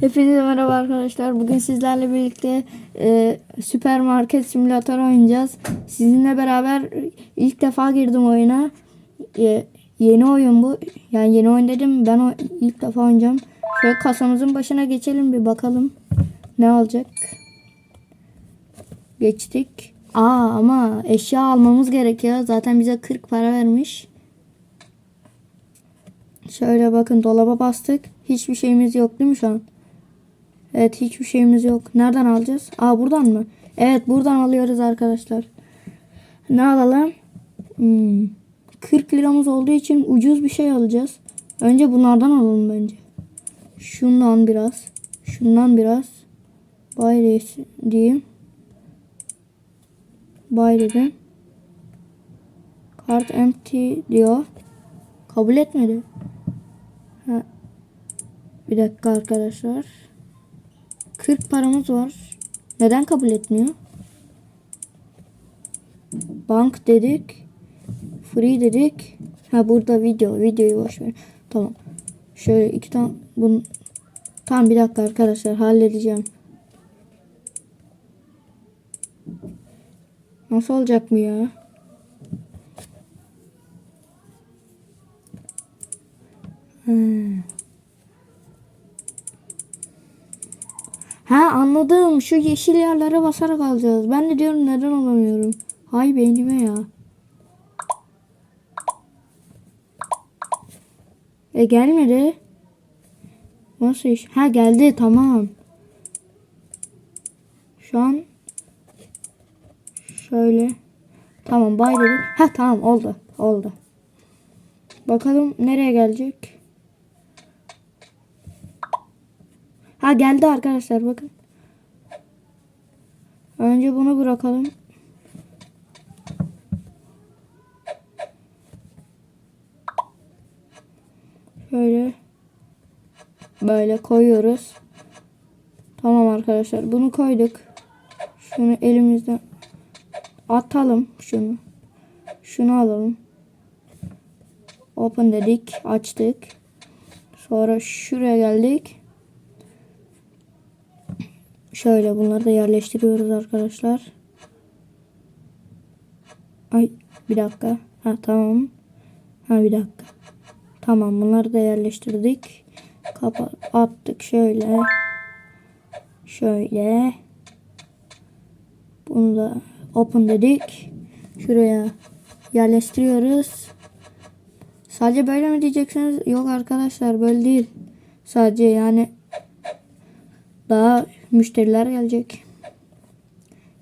Hepinize merhaba arkadaşlar. Bugün sizlerle birlikte e, süpermarket simülatör oynayacağız. Sizinle beraber ilk defa girdim oyuna. E, yeni oyun bu. Yani yeni oyun dedim. Ben o, ilk defa oynayacağım. Şöyle kasamızın başına geçelim bir bakalım. Ne olacak? Geçtik. Aa ama eşya almamız gerekiyor. Zaten bize 40 para vermiş. Şöyle bakın dolaba bastık. Hiçbir şeyimiz yok değil mi şu an? Evet hiçbir şeyimiz yok. Nereden alacağız? Aa buradan mı? Evet buradan alıyoruz arkadaşlar. Ne alalım? Hmm. 40 liramız olduğu için ucuz bir şey alacağız. Önce bunlardan alalım bence. Şundan biraz. Şundan biraz. Bay diyeyim. Bay dedim. Kart empty diyor. Kabul etmedi. Ha. Bir dakika arkadaşlar. 40 paramız var. Neden kabul etmiyor? Bank dedik. Free dedik. Ha burada video. Videoyu boş ver. Tamam. Şöyle iki tane bunu Tamam bir dakika arkadaşlar halledeceğim. Nasıl olacak mı ya? Hmm. Ha anladım. Şu yeşil yerlere basarak alacağız. Ben de diyorum neden alamıyorum. Hay beynime ya. E gelmedi. Nasıl iş? Ha geldi tamam. Şu an şöyle. Tamam bay dedik. Ha tamam oldu. Oldu. Bakalım nereye gelecek? Ha geldi arkadaşlar bakın. Önce bunu bırakalım. Şöyle böyle koyuyoruz. Tamam arkadaşlar bunu koyduk. Şunu elimizden atalım şunu. Şunu alalım. Open dedik. Açtık. Sonra şuraya geldik. Şöyle bunları da yerleştiriyoruz arkadaşlar. Ay bir dakika. Ha tamam. Ha bir dakika. Tamam bunları da yerleştirdik. Kapat attık şöyle. Şöyle. Bunu da open dedik. Şuraya yerleştiriyoruz. Sadece böyle mi diyeceksiniz? Yok arkadaşlar böyle değil. Sadece yani daha müşteriler gelecek.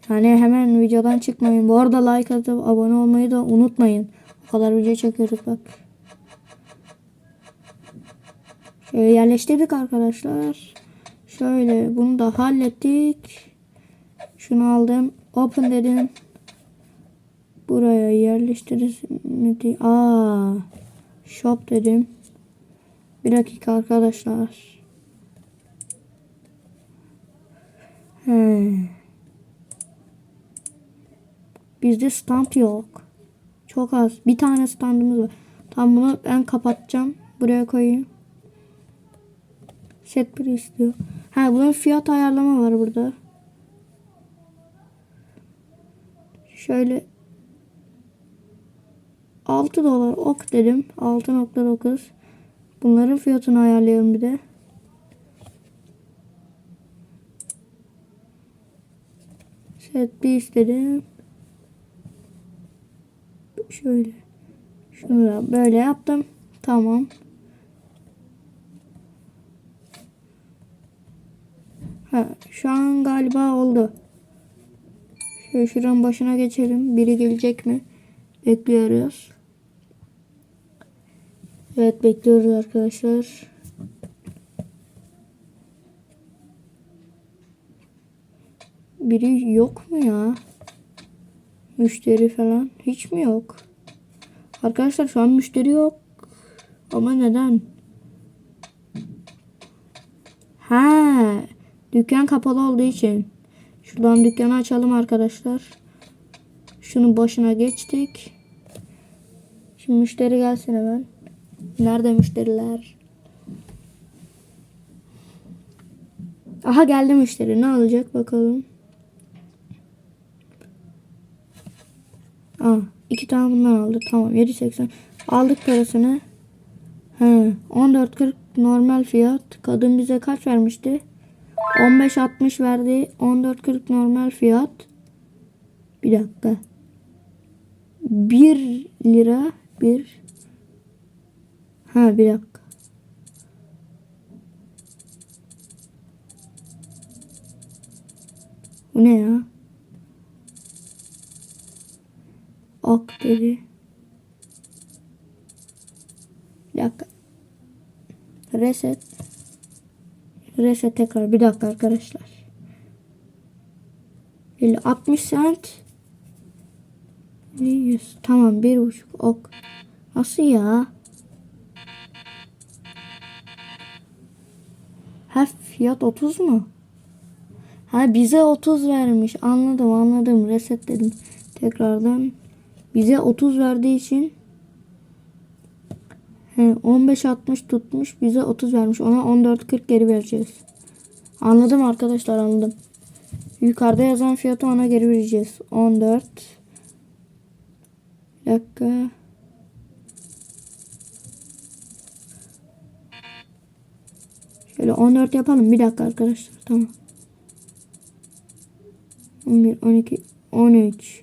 Yani hemen videodan çıkmayın. Bu arada like atıp abone olmayı da unutmayın. O kadar video çekiyoruz bak. Şöyle yerleştirdik arkadaşlar. Şöyle bunu da hallettik. Şunu aldım. Open dedim. Buraya yerleştiririz. Aa, shop dedim. Bir dakika arkadaşlar. Bizde stand yok. Çok az. Bir tane standımız var. Tam bunu ben kapatacağım. Buraya koyayım. Set bir istiyor. Ha bunun fiyat ayarlama var burada. Şöyle 6 dolar ok dedim. 6.9. Bunların fiyatını ayarlayalım bir de. Set bir istedim. Şöyle. Şunu da böyle yaptım. Tamam. Ha, şu an galiba oldu. Şöyle şuranın başına geçelim. Biri gelecek mi? Bekliyoruz. Evet bekliyoruz arkadaşlar. Biri yok mu ya? Müşteri falan. Hiç mi yok? Arkadaşlar şu an müşteri yok. Ama neden? Ha, dükkan kapalı olduğu için. Şuradan dükkanı açalım arkadaşlar. Şunun başına geçtik. Şimdi müşteri gelsin hemen. Nerede müşteriler? Aha geldi müşteri. Ne alacak bakalım. Aa, iki tane bundan aldı. Tamam 7.80. Aldık parasını. He, 14.40 normal fiyat. Kadın bize kaç vermişti? 15.60 verdi. 14.40 normal fiyat. Bir dakika. 1 lira. 1. Ha bir dakika. Bu ne ya? Ok dedi. Bir dakika. Reset. Reset tekrar. Bir dakika arkadaşlar. 50, 60 cent. 100. Tamam bir buçuk ok. Nasıl ya? Ha fiyat 30 mu? Ha bize 30 vermiş. Anladım anladım. Reset dedim. Tekrardan. Bize 30 verdiği için He, 15.60 tutmuş. Bize 30 vermiş. Ona 14.40 geri vereceğiz. Anladım arkadaşlar anladım. Yukarıda yazan fiyatı ona geri vereceğiz. 14 Bir dakika. Şöyle 14 yapalım. Bir dakika arkadaşlar. Tamam. 11, 12, 13,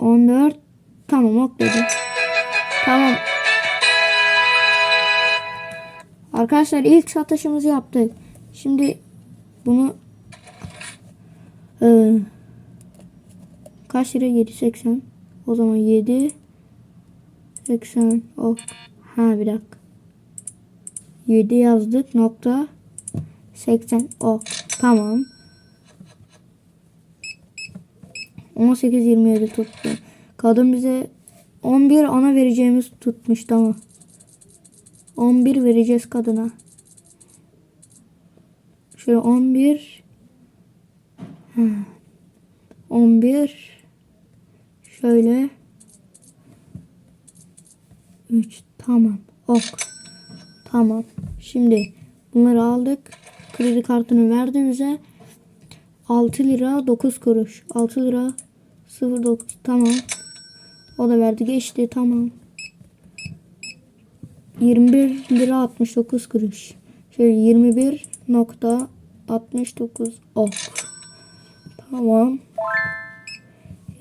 14. Tamam ok dedim. Tamam. Arkadaşlar ilk satışımızı yaptık. Şimdi bunu e, kaç lira? 7.80. O zaman 7 80 oh. Ha bir dakika. 7 yazdık nokta 80 oh. Tamam. 18 27 tuttu. Kadın bize 11 ona vereceğimiz tutmuş tamam. 11 vereceğiz kadına. Şöyle 11 ha. 11 şöyle. 3 tamam. Ok. Tamam. Şimdi bunları aldık. Kredi kartını verdi bize. 6 lira 9 kuruş. 6 lira 09 tamam o da verdi geçti tamam 21 lira 69 kuruş. Şöyle 21 nokta 69 ok. Tamam.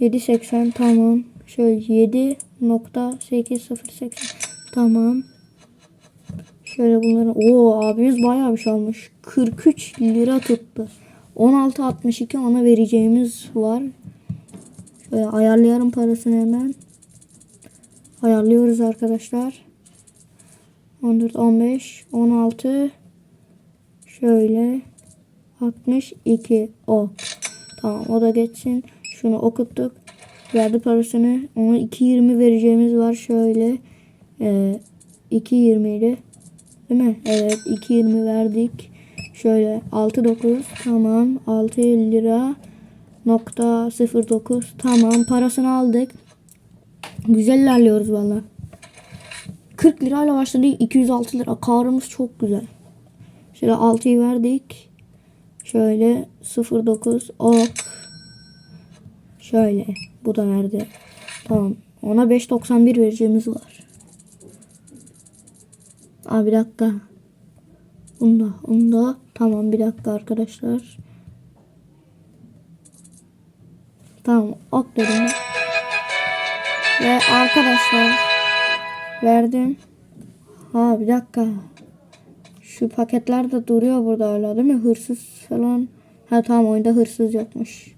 7.80 tamam. Şöyle 7 nokta 808 tamam. Şöyle bunları o abimiz bayağı bir şey almış. 43 lira tuttu. 16.62 ona vereceğimiz var. Şöyle ayarlayalım parasını hemen. Ayarlıyoruz arkadaşlar. 14, 15, 16 şöyle 62 o. Tamam o da geçsin. Şunu okuttuk. Verdi parasını. Ona 2.20 vereceğimiz var şöyle. Ee, 2.20 idi. Değil mi? Evet 2.20 verdik. Şöyle 6.9 tamam 6 lira nokta 09 tamam parasını aldık. Güzel ilerliyoruz valla. 40 lirayla başladık. 206 lira. Karımız çok güzel. Şöyle 6'yı verdik. Şöyle 09 ok. Şöyle. Bu da verdi. Tamam. Ona 5.91 vereceğimiz var. Aa bir dakika. Bunda. Bunda. Tamam bir dakika arkadaşlar. Tamam. Dedim. Ve arkadaşlar Verdim. Ha bir dakika. Şu paketler de duruyor burada hala değil mi? Hırsız falan. Ha tamam oyunda hırsız yokmuş.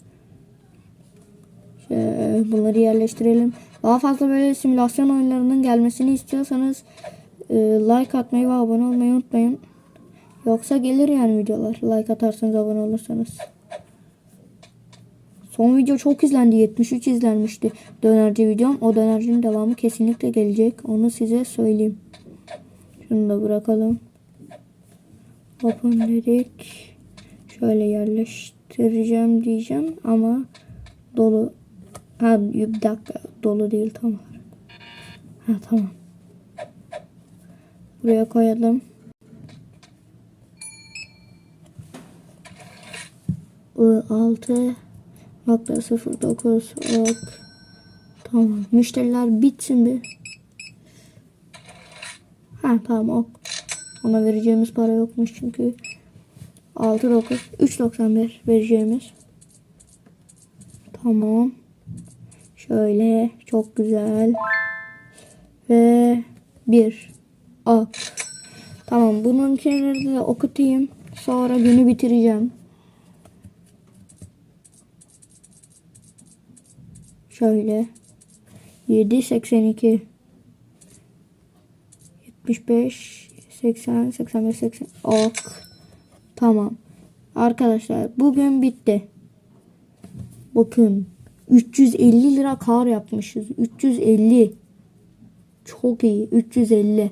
Şöyle, bunları yerleştirelim. Daha fazla böyle simülasyon oyunlarının gelmesini istiyorsanız e, like atmayı ve abone olmayı unutmayın. Yoksa gelir yani videolar. Like atarsanız abone olursanız. Son video çok izlendi. 73 izlenmişti. Dönerci videom. O dönercinin devamı kesinlikle gelecek. Onu size söyleyeyim. Şunu da bırakalım. Open dedik. Şöyle yerleştireceğim diyeceğim ama dolu. Ha bir dakika. Dolu değil tamam. Ha tamam. Buraya koyalım. 6.09 ok. Tamam. Müşteriler bitsin bir. Ha tamam ok. Ona vereceğimiz para yokmuş çünkü. 6.9 3.91 vereceğimiz. Tamam. Şöyle çok güzel. Ve bir ok. Tamam bunun kenarını okutayım. Sonra günü bitireceğim. Şöyle. 7 82 75 80 85 80 ok. Tamam. Arkadaşlar bugün bitti. Bakın 350 lira kar yapmışız. 350. Çok iyi. 350.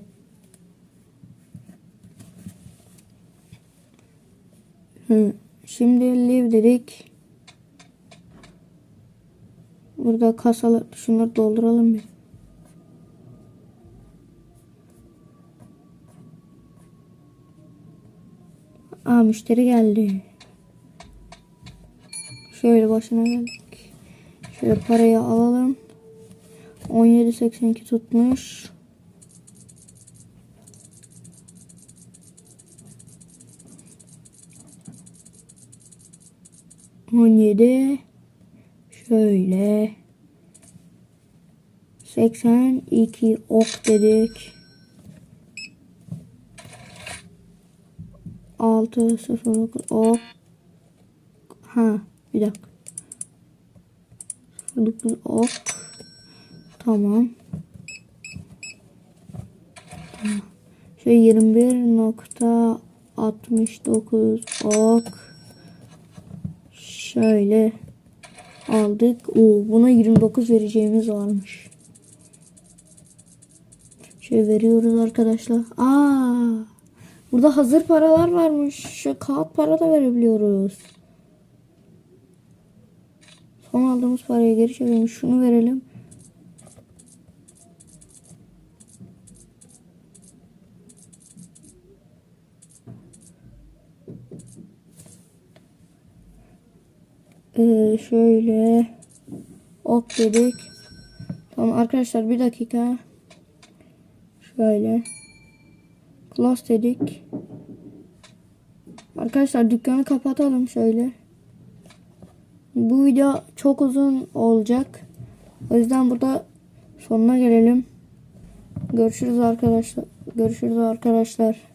Hı. Şimdi live dedik. Burada kasalar şunları dolduralım bir. Aa müşteri geldi. Şöyle başına geldik. Şöyle parayı alalım. 17.82 tutmuş. On yedi. Şöyle. Seksen iki ok dedik. Altı sıfır dokuz ok. Ha bir dakika. 9 ok. Tamam. Tamam. Şey 21.69 ok. Şöyle aldık. Oo, buna 29 vereceğimiz varmış. Şey veriyoruz arkadaşlar. Aa! Burada hazır paralar varmış. Şu kağıt para da verebiliyoruz. Son aldığımız parayı geri çevirelim. Şunu verelim. Şöyle ok dedik. Tamam arkadaşlar bir dakika. Şöyle. Close dedik. Arkadaşlar dükkanı kapatalım şöyle. Bu video çok uzun olacak. O yüzden burada sonuna gelelim. Görüşürüz arkadaşlar. Görüşürüz arkadaşlar.